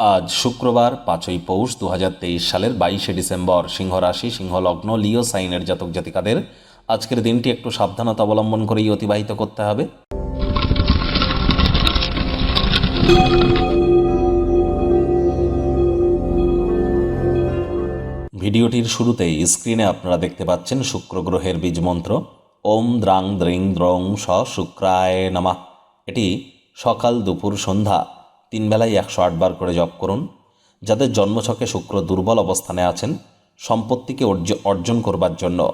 আজ শুক্রবার, পাঁচই পৌষ দু হাজার তেইশ সালের বাইশে ডিসেম্বর সিংহ রাশি সিংহ লগ্ন লিও সাইনের জাতক জাতিকাদের আজকের দিনটি একটু সাবধানতা অবলম্বন করেই অতিবাহিত করতে হবে। ভিডিওটির শুরুতেই স্ক্রিনে আপনারা দেখতে পাচ্ছেন শুক্র গ্রহের বীজ মন্ত্র। ওম দ্রাং দ্রিং দ্রং স শুক্রায় নামা। এটি সকাল দুপুর সন্ধ্যা তিন বেলায় একশো আটবার করে জপ করুন। যাদের জন্মছকে শুক্র দুর্বল অবস্থানে আছেন, সম্পত্তিকে অর্জ- অর্জন করবার জন্য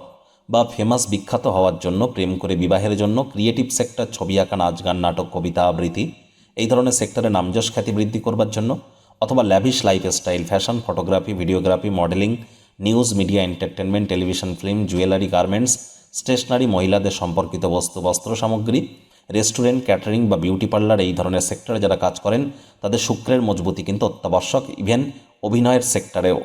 বা ফেমাস বিখ্যাত হওয়ার জন্য, প্রেম করে বিবাহের জন্য ক্রিয়েটিভ সেক্টর ছবি আঁকা নাচ গান নাটক, কবিতা, আবৃত্তি, এই ধরনের সেক্টরে নামযশ খ্যাতি বৃদ্ধি করবার জন্য অথবা lavish lifestyle fashion photography videography modelling news media entertainment television film jewellery garments stationery মহিলাদের সম্পর্কিত বস্তু, বস্ত্র সামগ্রী রেস্টুরেন্ট, ক্যাটারিং বা বিউটি পার্লার এই ধরনের সেক্টরে যারা কাজ করেন, তাদের শুক্রের মজবুতি কিন্তু অত্যাবশ্যক, ইভেন অভিনয়ের সেক্টরেও।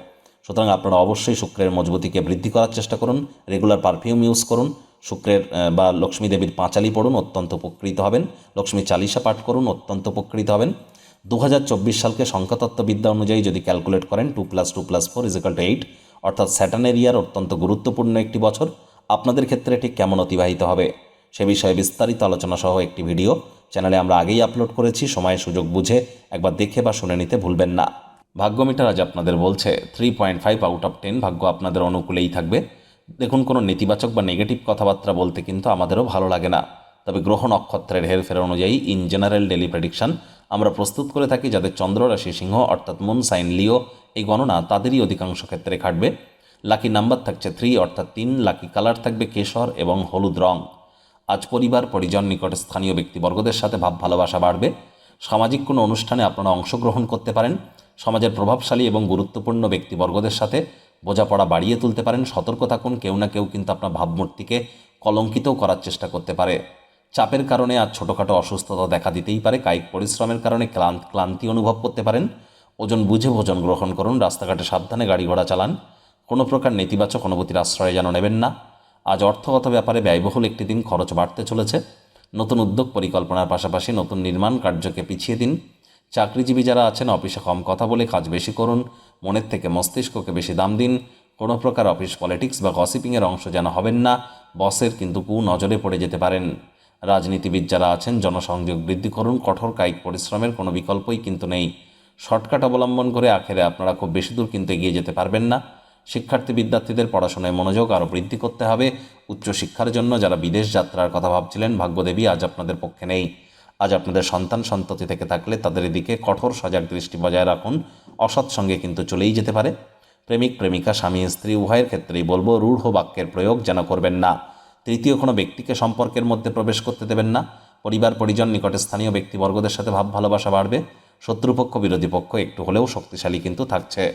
সুতরাং আপনারা অবশ্যই শুক্রের মজবুতিকে বৃদ্ধি করার চেষ্টা করুন, রেগুলার পারফিউম ইউজ করুন, শুক্রের বা লক্ষ্মী দেবীর পাঁচালি পড়ুন, অত্যন্ত উপকৃত হবেন, লক্ষ্মী চালিশা পাঠ করুন, অত্যন্ত উপকৃত হবেন। দু হাজার চব্বিশ সালকে সংখ্যাতত্ত্ববিদ্যা অনুযায়ী যদি ক্যালকুলেট করেন, two plus two plus four is equal to eight, অর্থাৎ স্যাটানের ইয়ার অত্যন্ত গুরুত্বপূর্ণ একটি বছর, আপনাদের ক্ষেত্রে ঠিক কেমন অতিবাহিত হবে? সে বিষয়ে বিস্তারিত আলোচনা সহ একটি ভিডিও। চ্যানেলে আমরা আগেই আপলোড করেছি, সময় সুযোগ বুঝে একবার দেখে বা শুনে নিতে ভুলবেন না। ভাগ্য মিটার আজ আপনাদের বলছে three point five out of ten ভাগ্য আপনাদের অনুকূলেই থাকবে। দেখুন, কোনো নেতিবাচক বা নেগেটিভ কথাবার্তা বলতে কিন্তু আমাদেরও ভালো লাগে না। তবে গ্রহ নক্ষত্রের হেরফের অনুযায়ী ইন জেনারেল ডেলি প্রেডিকশন আমরা প্রস্তুত করে থাকি যাদের চন্দ্র রাশি সিংহ অর্থাৎ মুন সাইন লিও এই গণনা তাদেরই অধিকাংশ ক্ষেত্রে খাটবে। লাকি নাম্বার থাকছে থ্রি অর্থাৎ তিন লাকি কালার থাকবে কেশর এবং হলুদ রং। আজ পরিবার, পরিজন, নিকট স্থানীয় ব্যক্তিবর্গদের সাথে ভাব ভালোবাসা বাড়বে। সামাজিক কোনো অনুষ্ঠানে আপনারা অংশগ্রহণ করতে পারেন। সমাজের প্রভাবশালী এবং গুরুত্বপূর্ণ ব্যক্তিবর্গদের সাথে বোঝাপড়া বাড়িয়ে তুলতে পারেন। সতর্ক থাকুন, কেউ না কেউ কিন্তু আপনার ভাবমূর্তিকে কলঙ্কিতও করার চেষ্টা করতে পারে। চাপের কারণে আজ ছোটোখাটো অসুস্থতা দেখা দিতেই পারে। কায়িক পরিশ্রমের কারণে ক্লান্ত ক্লান্তি অনুভব করতে পারেন। ওজন বুঝে ভোজন গ্রহণ করুন। রাস্তাঘাটে সাবধানে গাড়ি ঘোড়া চালান। কোনো প্রকার নেতিবাচক অনুভূতির আশ্রয় যেন নেবেন না। আজ অর্থগত ব্যাপারে ব্যয়বহুল একটি দিন খরচ বাড়তে চলেছে। নতুন উদ্যোগ পরিকল্পনার পাশাপাশি নতুন নির্মাণ কার্যকে পিছিয়ে দিন। চাকরিজীবী যারা আছেন, অফিসে কম কথা বলে কাজ বেশি করুন। মনের থেকে মস্তিষ্ককে বেশি দাম দিন। কোনো প্রকার অফিস পলিটিক্স বা গসিপিংয়ের অংশ যেন হবেন না। বসের কিন্তু কু নজরে পড়ে যেতে পারেন। রাজনীতিবিদ যারা আছেন, জনসংযোগ বৃদ্ধি করুন। কঠোর কায়িক পরিশ্রমের কোনো বিকল্পই কিন্তু নেই। শর্টকাট অবলম্বন করে আখেরে আপনারা খুব বেশি দূর কিন্তু এগিয়ে যেতে পারবেন না। শিক্ষার্থী বিদ্যার্থীদের পড়াশোনায় মনোযোগ আরও বৃদ্ধি করতে হবে। উচ্চশিক্ষার জন্য যারা বিদেশ যাত্রার কথা ভাবছিলেন, ভাগ্যদেবী আজ আপনাদের পক্ষে নেই। আজ আপনাদের সন্তান সন্ততি থেকে থাকলে তাদের দিকে কঠোর সজাগ দৃষ্টি বজায় রাখুন। অসৎ সঙ্গে কিন্তু চলেই যেতে পারে। প্রেমিক, প্রেমিকা, স্বামী, স্ত্রী, উভয়ের ক্ষেত্রেই বলব, রূঢ় বাক্যের প্রয়োগ যেন করবেন না। তৃতীয় কোনো ব্যক্তিকে সম্পর্কের মধ্যে প্রবেশ করতে দেবেন না। পরিবার, পরিজন, নিকটে স্থানীয় ব্যক্তিবর্গদের সাথে ভাব ভালোবাসা বাড়বে। শত্রুপক্ষ, বিরোধী পক্ষ একটু হলেও শক্তিশালী কিন্তু থাকছে।